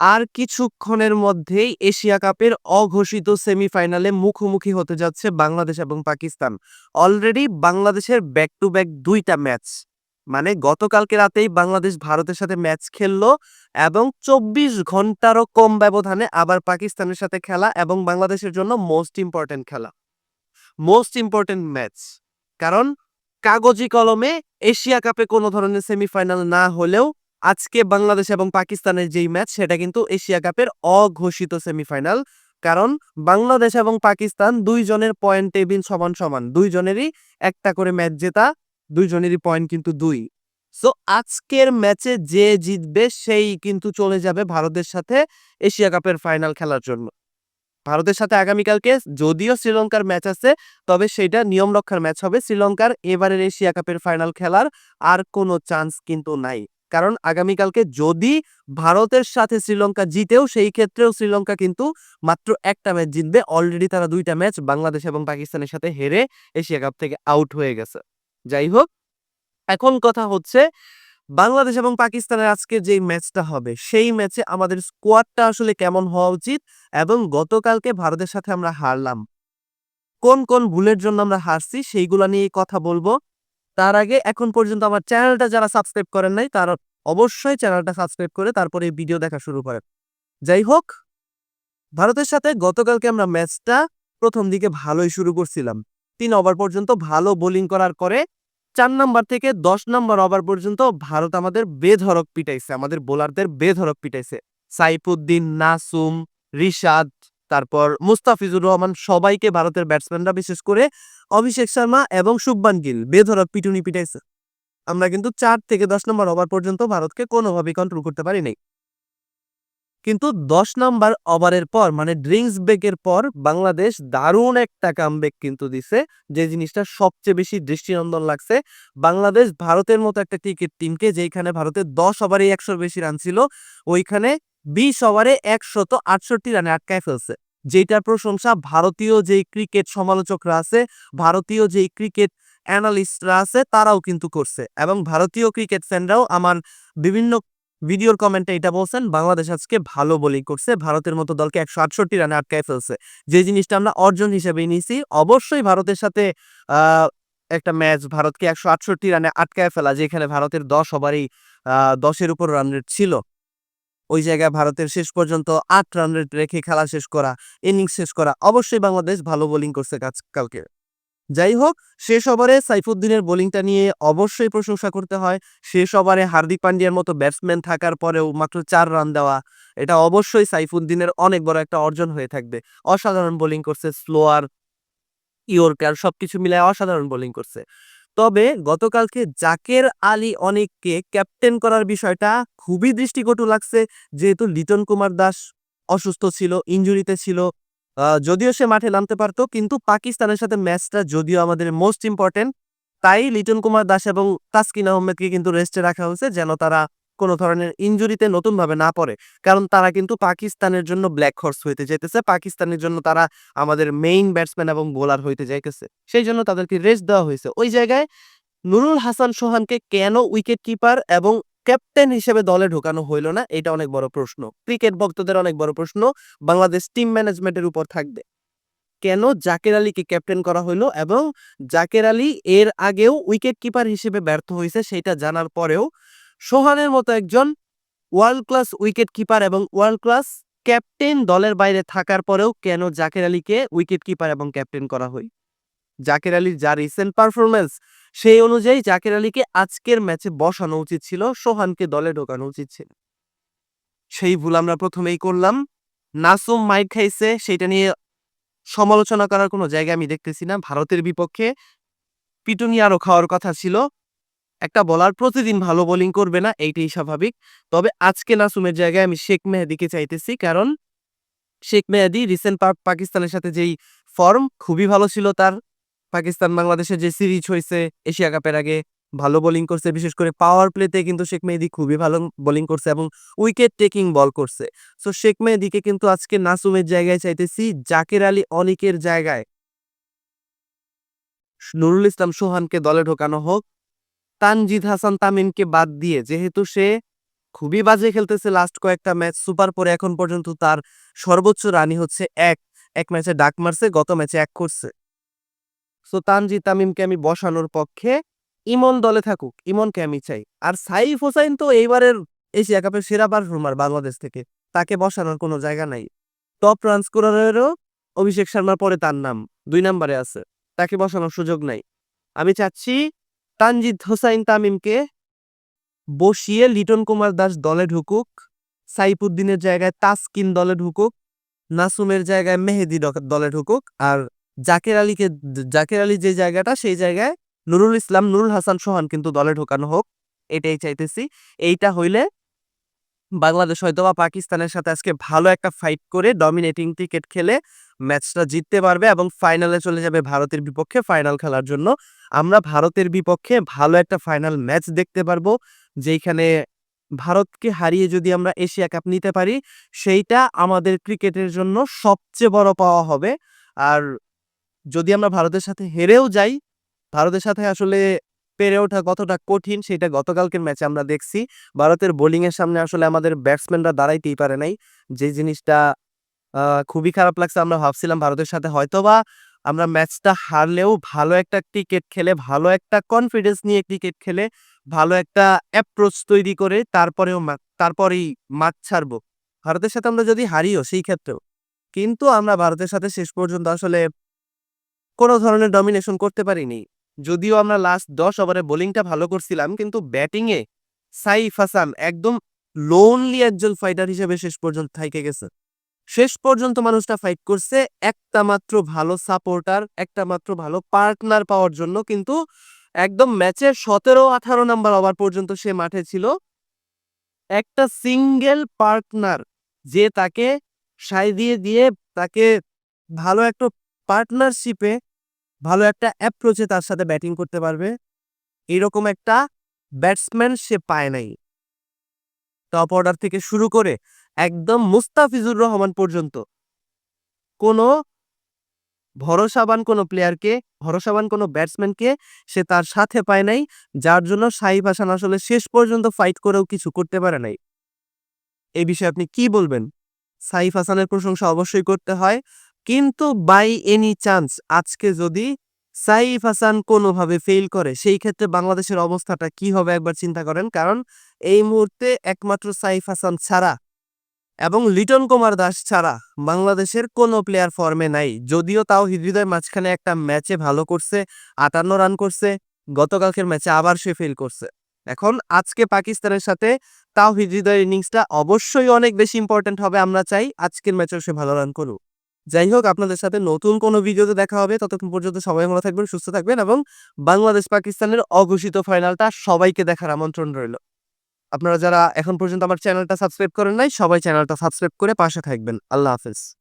আর কিছুক্ষণের মধ্যেই এশিয়া কাপের অঘোষিত সেমিফাইনালে মুখোমুখি হতে যাচ্ছে বাংলাদেশ এবং পাকিস্তান। অলরেডি বাংলাদেশের ব্যাক টু ব্যাক দুইটা ম্যাচ মানে গতকালকে রাতেই বাংলাদেশ ভারতের সাথে ম্যাচ খেললো এবং চব্বিশ ঘন্টারও কম ব্যবধানে আবার পাকিস্তানের সাথে খেলা এবং বাংলাদেশের জন্য মোস্ট ইম্পর্টেন্ট খেলা। মোস্ট ইম্পর্টেন্ট ম্যাচ কারণ কাগজি কলমে এশিয়া কাপে কোনো ধরনের সেমিফাইনাল না হলেও আজকে বাংলাদেশ এবং পাকিস্তানের যেই ম্যাচ, সেটা কিন্তু এশিয়া কাপের অঘোষিত সেমিফাইনাল। কারণ বাংলাদেশ এবং পাকিস্তান দুইজনের পয়েন্ট টেবিল সমান সমান। দুইজনেরই একটা করে ম্যাচ জেতা, দুইজনেরই পয়েন্ট কিন্তু দুই। সো আজকের ম্যাচে যে জিতবে, সেই কিন্তু চলে যাবে ভারতের সাথে এশিয়া কাপের ফাইনাল খেলার জন্য। ভারতের সাথে আগামীকালকে যদিও শ্রীলঙ্কার ম্যাচ আছে, তবে সেটা নিয়ম রক্ষার ম্যাচ হবে। শ্রীলঙ্কার এবারের এশিয়া কাপের ফাইনাল খেলার আর কোনো চান্স কিন্তু নাই। কারণ আগামীকালকে যদি ভারতের সাথে শ্রীলঙ্কা জিতেও, সেই ক্ষেত্রেও শ্রীলঙ্কা কিন্তু মাত্র একটা ম্যাচ জিতবে। অলরেডি তারা দুইটা ম্যাচ বাংলাদেশ এবং পাকিস্তানের সাথে হেরে এশিয়া কাপ থেকে আউট হয়ে গেছে। যাই হোক, এখন কথা হচ্ছে বাংলাদেশ এবং পাকিস্তানের আজকে যেই ম্যাচটা হবে, সেই ম্যাচে আমাদের স্কোয়াডটা আসলে কেমন হওয়া উচিত এবং গতকালকে ভারতের সাথে আমরা হারলাম। কোন কোন ভুলের জন্য আমরা হারছি, সেইগুলো নিয়ে কথা বলব। তার আগে এখন পর্যন্ত আমার চ্যানেলটা যারা সাবস্ক্রাইব করেন নাই, তারা অবশ্যই চ্যানেলটা সাবস্ক্রাইব করে তারপরে এই ভিডিও দেখা শুরু করেন। যাই হোক, ভারতের সাথে গতকালকে আমরা ম্যাচটা প্রথম দিকে ভালোই শুরু করছিলাম। তিন ওভার পর্যন্ত ভালো বোলিং করার পরে চার নাম্বার থেকে দশ নাম্বার ওভার পর্যন্ত ভারত আমাদের বেধরক পিটাইছে, আমাদের বোলারদের বেধরক পিটাইছে। সাইফুদ্দিন, নাসুম, রিশাদ, তারপর মুস্তাফিজুর রহমান সবাইকে ভারতের ব্যাটসম্যানরা বিশেষ করে অভিষেক শর্মা এবং শুভমান গিল বেধরক পিটুনি পিটাইছে। আমরা কিন্তু চার থেকে দশ নম্বর ওভার পর্যন্ত ভারতকে কোনোভাবেই কন্ট্রোল করতে পারিনি কিন্তু দশ নম্বর ওভারের পর মানে ড্রিঙ্কস ব্রেকের পর, বাংলাদেশ দারুণ একটা কামব্যাক কিন্তু দিছে, যে জিনিসটা সবচেয়ে বেশি দৃষ্টিনন্দন লাগছে। বাংলাদেশ ভারতের মতো একটা ক্রিকেট টিমকে যেখানে ভারতের দশ ওভারে একশোর বেশি রান ছিল, ওইখানে বিশ ওভারে একশত আটষট্টি রানে আটকায় ফেলছে। যেটার প্রশংসা ভারতীয় যেই ক্রিকেট সমালোচকরা আছে, ভারতীয় যেই ক্রিকেট অ্যানালিস্টরা আছে, তারাও কিন্তু করছে। এবং ভারতীয় ক্রিকেট ফ্যানরাও আমার বিভিন্ন ভিডিওর কমেন্টে এটা বলছেন, বাংলাদেশ আজকে ভালো বোলিং করছে, ভারতের মতো দলকে একশো আটষট্টি রানে আটকায় ফেলছে। যে জিনিসটা আমরা অর্জন হিসেবে নিয়েছি, অবশ্যই ভারতের সাথে একটা ম্যাচ ভারতকে একশো আটষট্টি রানে আটকায় ফেলা, যেখানে ভারতের দশ ওভারেই দশের উপর রান রেট ছিল। ওই জায়গায় ভারতের শেষ পর্যন্ত আট রান রেট রেখে খেলা শেষ করা ইনিংস শেষ করা, অবশ্যই বাংলাদেশ ভালো বোলিং করছে কাজ- কালকে। যাই হোক শেষ ওভারে সাইফুদ্দিনের বোলিংটা নিয়ে অবশ্যই প্রশংসা করতে হয়। শেষ ওভারে হার্দিক পান্ডিয়ার মতো ব্যাটসম্যান থাকার পরেও মাত্র চার রান দেওয়া, এটা অবশ্যই সাইফুদ্দিনের অনেক বড় একটা অর্জন হয়ে থাকবে। অসাধারণ বোলিং করছে স্লোয়ার ইয়র্কার, সবকিছু মিলায় অসাধারণ বোলিং করছে। তবে গতকালকে জাকের আলী অনেককে ক্যাপ্টেন করার বিষয়টা খুবই দৃষ্টিকটু লাগছে, যেহেতু লিটন কুমার দাস অসুস্থ ছিল, ইঞ্জুরিতে ছিল। যদিও সে মাঠে নামতে পারতো, কিন্তু পাকিস্তানের সাথে ম্যাচটা যদিও আমাদের মোস্ট ইম্পর্টেন্ট তাই লিটন কুমার দাস এবং তাসকিন আহমেদকে কিন্তু রেস্টে রাখা হয়েছে, যেন তারা কোনো ধরনের ইঞ্জুরিতে নতুনভাবে না পড়ে। কারণ তারা কিন্তু পাকিস্তানের জন্য ব্ল্যাক হর্স হইতে যাইতেছে, পাকিস্তানের জন্য তারা আমাদের মেইন ব্যাটসম্যান এবং বোলার হইতে যাইতেছে। সেই জন্য তাদেরকে রেস্ট দেওয়া হয়েছে। ওই জায়গায় নুরুল হাসান সোহানকে কেন উইকেট কিপার এবং ক্যাপ্টেন হিসেবে দলে ঢোকানো হইল না এটা অনেক বড় প্রশ্ন। ক্রিকেট ভক্তদের অনেক বড় প্রশ্ন, বাংলাদেশ টিম ম্যানেজমেন্টের উপর থাকবে। কেন জাকের আলীকে ক্যাপ্টেন করা হইল এবং জাকের আলী এর আগেও উইকেট কিপার হিসেবে ব্যর্থ হয়েছে সেটা জানার পরেও সোহানের মতো একজন ওয়ার্ল্ড ক্লাস উইকেট কিপার এবং ওয়ার্ল্ড ক্লাস ক্যাপ্টেন দলের বাইরে থাকার পরেও কেন জাকের আলীকে উইকেট কিপার এবং ক্যাপ্টেন করা হয়? জাকের আলীর যা রিসেন্ট পারফরমেন্স সেই অনুযায়ী জাকের আলীকে আজকের ম্যাচে বসানো উচিত ছিল, সোহানকে দলে ঢোকানো উচিত ছিল। সেই ভুল আমরা প্রথমেই করলাম। নাসুম মাইক খাইছে সেটা নিয়ে সমালোচনা করার কোনো জায়গা আমি দেখতেছি না। ভারতের বিপক্ষে পিটুনি আরও খাওয়ার কথা ছিল। একটা বলার প্রতিদিন ভালো বোলিং করবে না, এইটাই স্বাভাবিক। তবে আজকে নাসুমের জায়গায় আমি শেখ মেহেদিকে চাইতেছি, কারণ শেখ মেহেদি রিসেন্ট পাকিস্তানের সাথে যেই ফর্ম, খুবই ভালো ছিল তার। পাকিস্তান বাংলাদেশের যে সিরিজ হয়েছে এশিয়া কাপের আগে ভালো বোলিং করছে, বিশেষ করে পাওয়ার প্লেতে কিন্তু শেখ মেহেদি খুবই ভালো বোলিং করছে এবং উইকেট টেকিং বল করছে। সো শেখ মেহেদিকে কিন্তু আজকে নাসুমের জায়গায় চাইতেছি জাকের আলী অনিকের জায়গায়। নুরুল ইসলাম সোহানকে দলে ঢোকানো হোক, তানজিদ হাসান তামিমকে বাদ দিয়ে যেহেতু সে খুবই বাজে খেলতেছে লাস্ট কয়েকটা ম্যাচ সুপার পরে এখন পর্যন্ত তার সর্বোচ্চ রানই হচ্ছে এক। এক ম্যাচে ডাক মারছে, গত ম্যাচে এক করছে। সো তানজিদ তামিমকে আমি বসানোর পক্ষে ইমন দলে থাকুক, ইমনকে আমি চাই। আর সাইফ হোসাইন তো এইবারের এশিয়া কাপের সেরা পারফর্মার বাংলাদেশ থেকে। তাকে বসানোর কোনো জায়গা নাই। টপ রান স্কোরারেরও অভিষেক শর্মার পরে তার নাম, দুই নম্বরে আছে। তাকে বসানোর সুযোগ নাই। আমি চাচ্ছি তানজিদ হোসাইন তামিমকে বসিয়ে লিটন কুমার দাস দলে ঢুকুক, সাইফুদ্দিনের জায়গায় তাসকিন দলে ঢুকুক, নাসুমের জায়গায় মেহেদি দলে ঢুকুক, আর জাকের আলীকে জাকের আলী যে জায়গাটা, সেই জায়গায় নুরুল ইসলাম, নুরুল হাসান সোহান কিন্তু দলে ঢোকানো হোক, এটাই চাইতেছি। এইটা হইলে বাংলাদেশ হয়তো বা পাকিস্তানের সাথে আজকে ভালো একটা ফাইট করে ডমিনেটিং ক্রিকেট খেলে ম্যাচটা জিততে পারবে এবং ফাইনালে চলে যাবে ভারতের বিপক্ষে ফাইনাল খেলার জন্য। আমরা ভারতের বিপক্ষে ভালো একটা ফাইনাল ম্যাচ দেখতে পারব যেখানে ভারতকে হারিয়ে যদি আমরা এশিয়া কাপ নিতে পারি, সেইটা আমাদের ক্রিকেটের জন্য সবচেয়ে বড় পাওয়া হবে। আর যদি আমরা ভারতের সাথে হেরেও যাই, ভারতের সাথে আসলে পেরে ওঠা কতটা কঠিন সেটা গতকালকের ম্যাচে আমরা দেখছি। ভারতের বোলিং এর সামনে আসলে আমাদের ব্যাটসম্যানরা দাঁড়াইতেই পারে নাই। যে জিনিসটা খুবই খারাপ লাগছে, আমরা ভাবছিলাম ভারতের সাথে হয়তোবা আমরা ম্যাচটা হারলেও ভালো একটা ক্রিকেট খেলে, ভালো একটা কনফিডেন্স নিয়ে ক্রিকেট খেলে, ভালো একটা অ্যাপ্রোচ তৈরি করে তারপরেও তারপরেই মাঠ ছাড়বো। ভারতের সাথে আমরা যদি হারিও সেই ক্ষেত্রেও। কিন্তু আমরা ভারতের সাথে শেষ পর্যন্ত আসলে কোনো ধরনের ডমিনেশন করতে পারিনি। যদিও আমরা লাস্ট দশ ওভারে বোলিংটা ভালো করছিলাম, কিন্তু ব্যাটিংয়ে সাইফ হাসান একদম লোনলি একজন ফাইটার হিসেবে শেষ পর্যন্ত থাইকে গেছে। শেষ পর্যন্ত মানুষটা ফাইট করছে একটা মাত্র ভালো সাপোর্টার একটা মাত্র ভালো পার্টনার পাওয়ার জন্য, কিন্তু একদম ম্যাচের সতেরো, আঠারো নাম্বার ওভার পর্যন্ত সে মাঠে ছিল। একটা সিঙ্গেল পার্টনার যে তাকে সাই দিয়ে দিয়ে তাকে ভালো একটা পার্টনারশিপে ভালো একটা অ্যাপ্রোচে তার সাথে ব্যাটিং করতে পারবে। এরকম একটা ব্যাটসম্যান সে পায় নাই। টপ অর্ডার থেকে শুরু করে একদম মুস্তাফিজুর রহমান পর্যন্ত। কোনো ভরসাবান কোনো প্লেয়ারকে ভরসাবান কোনো ব্যাটসম্যানকে সে তার সাথে পায় নাই, যার জন্য সাইফ হাসান আসলে শেষ পর্যন্ত ফাইট করেও কিছু করতে পারে নাই। এই বিষয়ে আপনি কি বলবেন? সাইফ হাসানের প্রশংসা অবশ্যই করতে হয়। কিন্তু বাই এনি চান্স আজকে যদি সাইফ হাসান কোনোভাবে ফেল করে, সেই ক্ষেত্রে বাংলাদেশের অবস্থাটা কি হবে একবার চিন্তা করেন। কারণ এই মুহূর্তে একমাত্র সাইফ হাসান ছাড়া এবং লিটন কুমার দাস ছাড়া বাংলাদেশের কোনো প্লেয়ার ফর্মে নাই। যদিও তাও হৃদয় মাঝখানে একটা ম্যাচে ভালো করছে, আটান্ন রান করছে, গতকালকের ম্যাচে আবার সে ফেল করছে। এখন আজকে পাকিস্তানের সাথে তাও হৃদয়ের ইনিংসটা অবশ্যই অনেক বেশি ইম্পর্টেন্ট হবে, আমরা চাই আজকের ম্যাচেও সে ভালো রান করুক। যাই হোক আপনাদের সাথে নতুন কোনো ভিডিওতে দেখা হবে। ততক্ষণ পর্যন্ত সবাই ভালো থাকবেন, সুস্থ থাকবেন এবং বাংলাদেশ পাকিস্তানের অঘোষিত ফাইনালটা সবাইকে দেখার আমন্ত্রণ রইল। আপনারা যারা এখন পর্যন্ত আমার চ্যানেলটা সাবস্ক্রাইব করেন নাই, সবাই চ্যানেলটা সাবস্ক্রাইব করে পাশে থাকবেন। আল্লাহ হাফেজ।